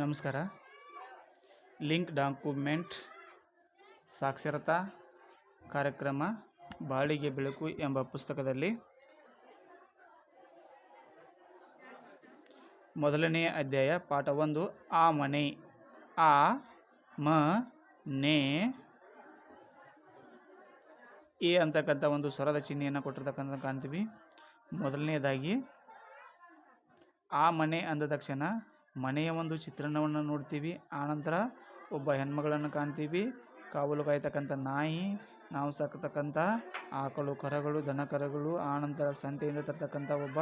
ನಮಸ್ಕಾರ. Link document, ಸಾಕ್ಷರತಾ ಕಾರ್ಯಕ್ರಮ, ಬಾಳಿಗೆ ಬೆಳಕು ಎಂಬ ಪುಸ್ತಕದಲ್ಲಿ ಮೊದಲನೆಯ ಅಧ್ಯಾಯ ಪಾಠ ಒಂದು. ಆ ಮನೆ, ಆ ಮ ನೇ ಎ ಅಂತಕ್ಕಂಥ ಒಂದು ಸ್ವರದ ಚಿಹ್ನೆಯನ್ನು ಕೊಟ್ಟಿರ್ತಕ್ಕಂಥ ಕಾಣ್ತೀವಿ. ಮೊದಲನೆಯದಾಗಿ ಆ ಮನೆ ಅಂದ ತಕ್ಷಣ ಮನೆಯ ಒಂದು ಚಿತ್ರಣವನ್ನು ನೋಡ್ತೀವಿ. ಆನಂತರ ಒಬ್ಬ ಹೆಣ್ಮಗಳನ್ನು ಕಾಣ್ತೀವಿ. ಕಾವಲು ಕಾಯ್ತಕ್ಕಂಥ ನಾಯಿ, ನಾವು ಸಾಕತಕ್ಕಂಥ ಆಕಳು, ಕರಗಳು ದನ ಕರಗಳು ಆನಂತರ ಸಂತೆಯಿಂದ ತರ್ತಕ್ಕಂಥ ಒಬ್ಬ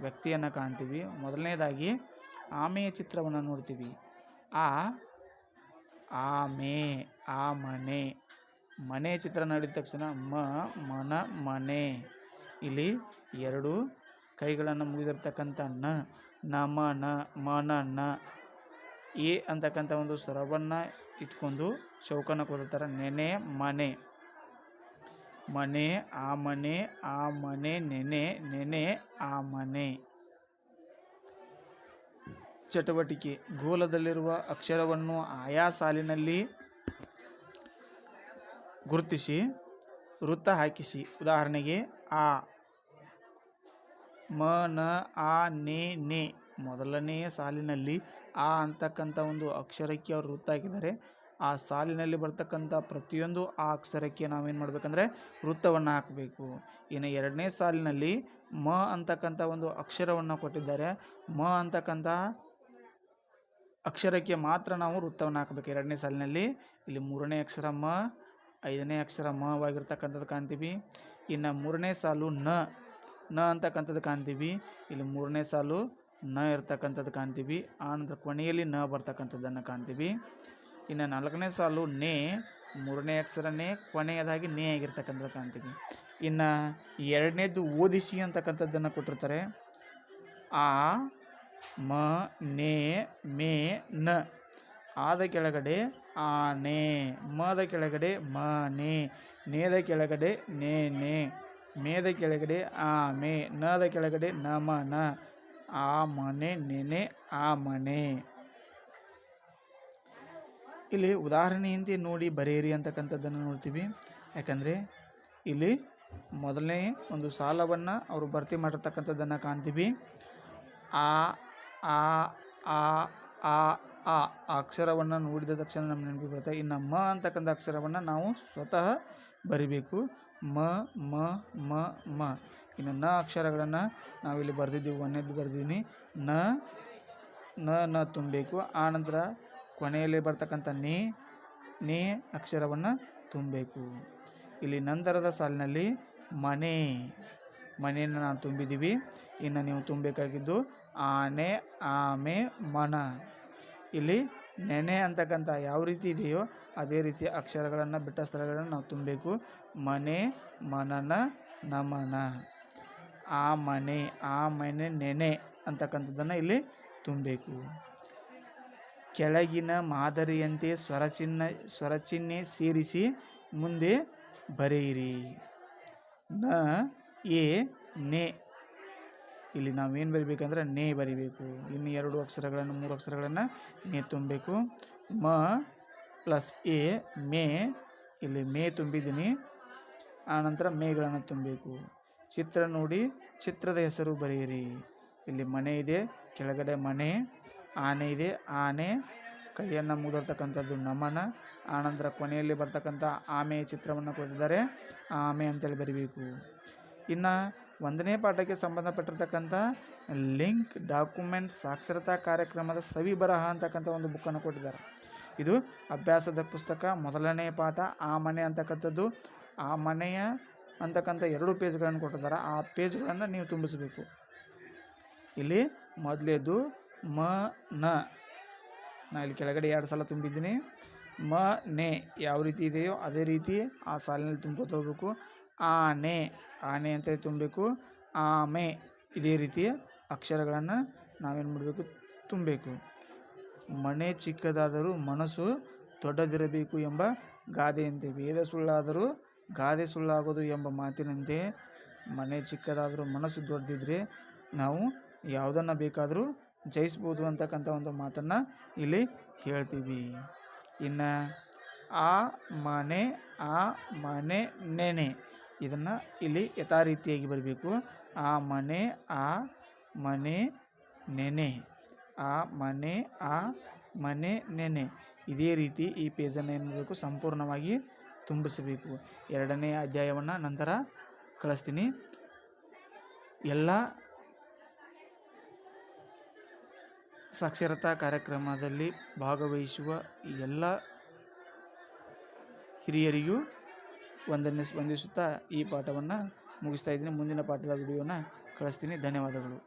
ವ್ಯಕ್ತಿಯನ್ನು ಕಾಣ್ತೀವಿ. ಮೊದಲನೇದಾಗಿ ಆಮೆಯ ಚಿತ್ರವನ್ನು ನೋಡ್ತೀವಿ. ಆ ಆಮೆ ಆ ಮನೆ ಮನೆ ಚಿತ್ರ ನೋಡಿದ ತಕ್ಷಣ ಮ, ಮನ, ಮನೆ. ಇಲ್ಲಿ ಎರಡು ಕೈಗಳನ್ನು ಮುಗಿದಿರ್ತಕ್ಕಂಥ ನ, ನಮ, ನ, ಮನ, ನ, ಎ ಅಂತಕ್ಕಂಥ ಒಂದು ಸ್ವರವನ್ನು ಇಟ್ಕೊಂಡು ಚೌಕನ ಕೊಡ್ತಾರೆ ನೆನೆ, ಮನೆ. ಮನೆ, ಆ ಮನೆ ಆ ಮನೆ, ನೆನೆ ನೆನೆ, ಆ ಮನೆ. ಚಟುವಟಿಕೆ. ಗೋಲದಲ್ಲಿರುವ ಅಕ್ಷರವನ್ನು ಆಯಾ ಸಾಲಿನಲ್ಲಿ ಗುರುತಿಸಿ, ವೃತ್ತ ಹಾಕಿಸಿ. ಉದಾಹರಣೆಗೆ, ಆ. ಮ, ನ, ಆ, ನೆ ನೆ. ಮೊದಲನೆಯ ಸಾಲಿನಲ್ಲಿ ಆ ಅಂತಕ್ಕಂಥ ಒಂದು ಅಕ್ಷರಕ್ಕೆ ಅವರು ವೃತ್ತ ಹಾಕಿದ್ದಾರೆ. ಆ ಸಾಲಿನಲ್ಲಿ ಬರ್ತಕ್ಕಂಥ ಪ್ರತಿಯೊಂದು ಆ ಅಕ್ಷರಕ್ಕೆ ನಾವೇನು ಮಾಡಬೇಕಂದ್ರೆ ವೃತ್ತವನ್ನು ಹಾಕಬೇಕು. ಇನ್ನು ಎರಡನೇ ಸಾಲಿನಲ್ಲಿ ಮ ಅಂತಕ್ಕಂಥ ಒಂದು ಅಕ್ಷರವನ್ನು ಕೊಟ್ಟಿದ್ದಾರೆ. ಮ ಅಂತಕ್ಕಂಥ ಅಕ್ಷರಕ್ಕೆ ಮಾತ್ರ ನಾವು ವೃತ್ತವನ್ನು ಹಾಕಬೇಕು. ಎರಡನೇ ಸಾಲಿನಲ್ಲಿ ಇಲ್ಲಿ ಮೂರನೇ ಅಕ್ಷರ ಮ, ಐದನೇ ಅಕ್ಷರ ಮವಾಗಿರ್ತಕ್ಕಂಥದ್ದು ಕಾಣ್ತೀವಿ. ಇನ್ನು ಮೂರನೇ ಸಾಲು ನ. ನ ಅಂತಕ್ಕಂಥದ್ದು ಕಾಣ್ತೀವಿ. ಇಲ್ಲಿ ಮೂರನೇ ಸಾಲು ನ ಇರ್ತಕ್ಕಂಥದ್ದು ಕಾಣ್ತೀವಿ. ಆನಂತರ ಕೊನೆಯಲ್ಲಿ ನ ಬರ್ತಕ್ಕಂಥದ್ದನ್ನು ಕಾಣ್ತೀವಿ. ಇನ್ನು ನಾಲ್ಕನೇ ಸಾಲು ನೇ, ಮೂರನೇ ಅಕ್ಷರನೇ ಕೊನೆಯದಾಗಿ ನೇ ಆಗಿರ್ತಕ್ಕಂಥದ್ದು ಕಾಣ್ತೀವಿ. ಇನ್ನು ಎರಡನೇದು ಓದಿಸಿ ಅಂತಕ್ಕಂಥದ್ದನ್ನು ಕೊಟ್ಟಿರ್ತಾರೆ. ಆ, ಮ, ನೇ, ಮೇ, ನ. ಆದ ಕೆಳಗಡೆ ಆ, ನೇ. ಮದ ಕೆಳಗಡೆ ಮ, ನೇ. ನೇದ ಕೆಳಗಡೆ ನೇ ನೇ. ಮೇದ ಕೆಳಗಡೆ ಆಮೆ ನದ ಕೆಳಗಡೆ ನಮನ, ಆ ಮನೆ ನೆನೆ, ಆ ಮನೆ. ಇಲ್ಲಿ ಉದಾಹರಣೆಯಿಂದ ನೋಡಿ ಬರೆಯಿರಿ ಅಂತಕ್ಕಂಥದ್ದನ್ನು ನೋಡ್ತೀವಿ. ಯಾಕಂದರೆ ಇಲ್ಲಿ ಮೊದಲನೇ ಒಂದು ಸಾಲವನ್ನು ಅವರು ಭರ್ತಿ ಮಾಡಿರ್ತಕ್ಕಂಥದ್ದನ್ನು ಕಾಣ್ತೀವಿ. ಆ ಆ ಆ ಆ ಆ ಅಕ್ಷರವನ್ನು ನೋಡಿದ ತಕ್ಷಣ ನಮ್ಮ ನೆನಪಿಗೆ ಬರುತ್ತೆ. ಇನ್ನು ಮ ಅಂತಕ್ಕಂಥ ಅಕ್ಷರವನ್ನು ನಾವು ಸ್ವತಃ ಬರಿಬೇಕು. ಮ ಮ ಮ ಮ. ಇನ್ನು ನ ಅಕ್ಷರಗಳನ್ನು ನಾವಿಲ್ಲಿ ಬರೆದಿದ್ದೀವಿ. ಒಂದೇದು ಬರೆದಿದ್ದೀನಿ. ನ ನ ನ ತುಂಬಬೇಕು. ಆನಂತರ ಕೊನೆಯಲ್ಲಿ ಬರ್ತಕ್ಕಂಥ ನೇ ನೇ ಅಕ್ಷರವನ್ನು ತುಂಬಬೇಕು. ಇಲ್ಲಿ ನಂತರದ ಸಾಲಿನಲ್ಲಿ ಮನೆ, ಮನೆಯನ್ನು ನಾವು ತುಂಬಿದ್ದೀವಿ. ಇನ್ನು ನೀವು ತುಂಬಬೇಕಾಗಿದ್ದು ಆನೆ, ಆಮೆ ಮನ ಇಲ್ಲಿ ನೆನೆ ಅಂತಕ್ಕಂಥ ಯಾವ ರೀತಿ ಇದೆಯೋ ಅದೇ ರೀತಿ ಅಕ್ಷರಗಳನ್ನು ಬಿಟ್ಟ ಸ್ಥಳಗಳನ್ನು ನಾವು ತುಂಬಬೇಕು. ಮನೆ, ಮನನ, ನಮನ. ಆ ಮನೆ ಆ ಮನೆ, ನೆನೆ ಅಂತಕ್ಕಂಥದ್ದನ್ನು ಇಲ್ಲಿ ತುಂಬಬೇಕು. ಕೆಳಗಿನ ಮಾದರಿಯಂತೆ ಸ್ವರಚಿಹ್ನ ಸ್ವರಚಿಹ್ನೆ ಸೇರಿಸಿ ಮುಂದೆ ಬರೆಯಿರಿ. ನ, ಎ, ನೆ ಇಲ್ಲಿ ನಾವು ಏನು ಬರಿಬೇಕಂದ್ರೆ ನೇ ಬರಿಬೇಕು. ಇನ್ನು ಎರಡು ಅಕ್ಷರಗಳನ್ನು, ಮೂರು ಅಕ್ಷರಗಳನ್ನು ನೇ ತುಂಬಬೇಕು ಮ ಪ್ಲಸ್ ಎ, ಮೇ. ಇಲ್ಲಿ ಮೇ ತುಂಬಿದ್ದೀನಿ. ಆನಂತರ ಮೇಗಳನ್ನು ತುಂಬಬೇಕು ಚಿತ್ರ ನೋಡಿ, ಚಿತ್ರದ ಹೆಸರು ಬರೆಯಿರಿ. ಇಲ್ಲಿ ಮನೆ ಇದೆ, ಕೆಳಗಡೆ ಮನೆ, ಆನೆ ಇದೆ, ಆನೆ. ಕೈಯನ್ನು ಮುಗಿದಿರ್ತಕ್ಕಂಥದ್ದು ನಮನ. ಆನಂತರ ಕೊನೆಯಲ್ಲಿ ಬರ್ತಕ್ಕಂಥ ಆಮೆಯ ಚಿತ್ರವನ್ನು ಕೊಟ್ಟಿದ್ದಾರೆ. ಆಮೆ ಅಂತೇಳಿ ಬರಿಬೇಕು. ಇನ್ನು ಒಂದನೇ ಪಾಠಕ್ಕೆ ಸಂಬಂಧಪಟ್ಟಿರ್ತಕ್ಕಂಥ ಲಿಂಕ್, ಡಾಕ್ಯುಮೆಂಟ್, ಸಾಕ್ಷರತಾ ಕಾರ್ಯಕ್ರಮದ ಸವಿ ಬರಹ ಅಂತಕ್ಕಂಥ ಒಂದು ಬುಕ್ಕನ್ನು ಕೊಟ್ಟಿದ್ದಾರೆ. ಇದು ಅಭ್ಯಾಸದ ಪುಸ್ತಕ, ಮೊದಲನೇ ಪಾಠ, ಆ ಮನೆ ಅಂತಕ್ಕಂಥದ್ದು. ಆ ಮನೆಯ ಅಂತಕ್ಕಂಥ ಎರಡು ಪೇಜ್ಗಳನ್ನು ಕೊಟ್ಟಿದ್ದಾರೆ. ಆ ಪೇಜ್ಗಳನ್ನು ನೀವು ತುಂಬಿಸಬೇಕು. ಇಲ್ಲಿ ಮೊದಲೇದು ಮ, ನ. ನಾ ಇಲ್ಲಿ ಕೆಳಗಡೆ ಎರಡು ಸಲ ತುಂಬಿದ್ದೀನಿ. ಮ, ನೆ. ಯಾವ ರೀತಿ ಇದೆಯೋ ಅದೇ ರೀತಿ ಆ ಸಾಲಿನಲ್ಲಿ ತುಂಬ್ಕೊತ ಹೋಗ್ಬೇಕು. ಆನೆ ಆನೆ ಅಂತ ತುಂಬಬೇಕು ಆಮೆ ಇದೇ ರೀತಿಯ ಅಕ್ಷರಗಳನ್ನು ನಾವೇನು ಮಾಡಬೇಕು? ತುಂಬಬೇಕು ಮನೆ ಚಿಕ್ಕದಾದರೂ ಮನಸ್ಸು ದೊಡ್ಡದಿರಬೇಕು ಎಂಬ ಗಾದೆಯಂತೆ, ವೇದ ಸುಳ್ಳಾದರೂ ಗಾದೆ ಸುಳ್ಳಾಗೋದು ಎಂಬ ಮಾತಿನಂತೆ ಮನೆ ಚಿಕ್ಕದಾದರೂ ಮನಸ್ಸು ದೊಡ್ಡದಿದ್ದರೆ ನಾವು ಯಾವುದನ್ನು ಬೇಕಾದರೂ ಜಯಿಸ್ಬೋದು ಅಂತಕ್ಕಂಥ ಒಂದು ಮಾತನ್ನು ಇಲ್ಲಿ ಹೇಳ್ತೀವಿ. ಇನ್ನು ಆ ಮನೆ ಆ ಮನೆ ನೆನೆ. ಇದನ್ನು ಇಲ್ಲಿ ಯಥಾ ರೀತಿಯಾಗಿ ಬರಬೇಕು. ಆ ಮನೆ ಆ ಮನೆ, ನೆನೆ. ಆ ಮನೆ ಆ ಮನೆ, ನೆನೆ. ಇದೇ ರೀತಿ ಈ ಪೇಜನ್ನು ಏನು ಮಾಡಬೇಕು? ಸಂಪೂರ್ಣವಾಗಿ ತುಂಬಿಸಬೇಕು. ಎರಡನೇ ಅಧ್ಯಾಯವನ್ನು ನಂತರ ಕಳಿಸ್ತೀನಿ. ಎಲ್ಲ ಸಾಕ್ಷರತಾ ಕಾರ್ಯಕ್ರಮದಲ್ಲಿ ಭಾಗವಹಿಸುವ ಎಲ್ಲ ಹಿರಿಯರಿಗೂ ವಂದನೆ ಸ್ಪಂದಿಸುತ್ತಾ ಈ ಪಾಠವನ್ನು ಮುಗಿಸ್ತಾ ಇದ್ದೀನಿ. ಮುಂದಿನ ಪಾಠದ ವಿಡಿಯೋನ ಕಳಿಸ್ತೀನಿ. ಧನ್ಯವಾದಗಳು.